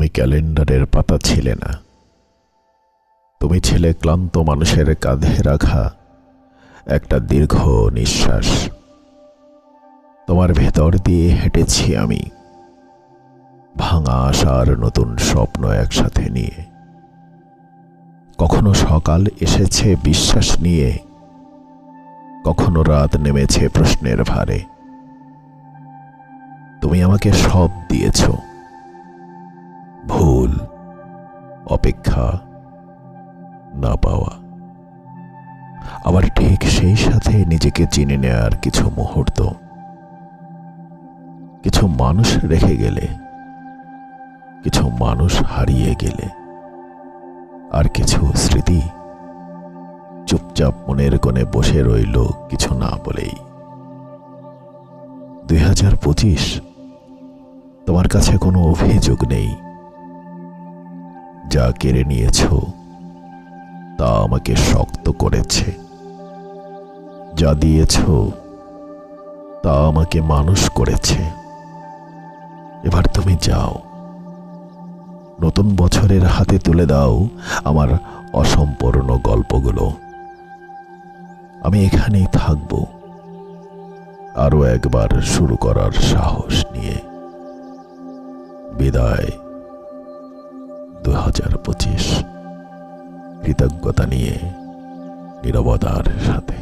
তুমি ক্যালেন্ডারের পাতা ছিলে না। তুমি ছিলে ক্লান্ত মানুষের কাঁধে রাখা একটা দীর্ঘ নিঃশ্বাস। তোমার ভেতর দিয়ে হেঁটেছি আমি ভাঙা আশার নতুন স্বপ্ন একসাথে নিয়ে। কখনো সকাল এসেছে বিশ্বাস নিয়ে, কখনো রাত নেমেছে প্রশ্নের ভারে। তুমি আমাকে সব দিয়েছ। ভুল, অপেক্ষা না পাওয়া। আবার ঠিক সেই সাথে নিজেকে চিনে নেয়ার কিছু মুহূর্ত। কিছু মানুষ রেখে গেলে, কিছু মানুষ হারিয়ে গেলে, আর কিছু স্মৃতি চুপচাপ মনের কোণে বসে রইল কিছু না বলেই। দুই হাজার পঁচিশ, তোমার কাছে কোনো অভিযোগ নেই। যা কেড়ে নিয়েছ, তা আমাকে শক্ত করেছে। যা দিয়েছ, তা আমাকে মানুষ করেছে। এবার তুমি যাও। নতুন বছরের হাতে তুলে দাও আমার অসম্পূর্ণ গল্পগুলো। আমি এখানেই থাকব। আরও একবার শুরু করার সাহস নিয়ে। বিদায়। দু হাজার পঁচিশ। কৃতজ্ঞতা নিয়ে নিরবতার সাথে